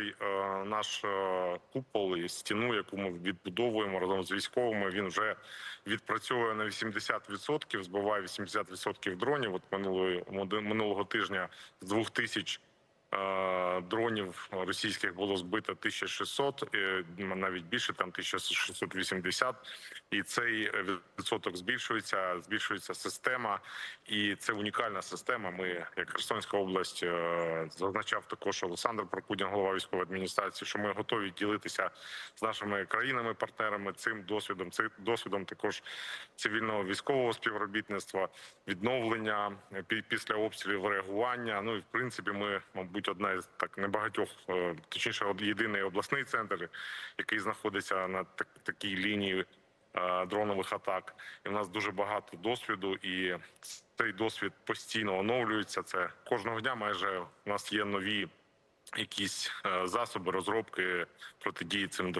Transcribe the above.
цей е, наш е, купол і стіну, яку ми відбудовуємо разом з військовими, він вже відпрацьовує на 80%, збиває 80% дронів. От минулого минулого тижня з 2000 е, дронів російських було збито 1600, е, навіть більше, там 1680. І цей відсоток збільшується, збільшується система, і це унікальна система. Ми, як Херсонська область, е, зазначав також Олександр Прокудін, голова військової адміністрації, що ми готові ділитися з нашими країнами-партнерами цим досвідом. Цим досвідом також цивільного військового співробітництва, відновлення е, пі- після обстрілів реагування. Ну і в принципі, ми, мабуть, одна із так небагатьох, е, точніше, єдиний обласний центр, який знаходиться на такій лінії е, дронових атак. І в нас дуже багато досвіду, і цей досвід постійно оновлюється. Це кожного дня майже у нас є нові якісь е, засоби розробки протидії цим дронам.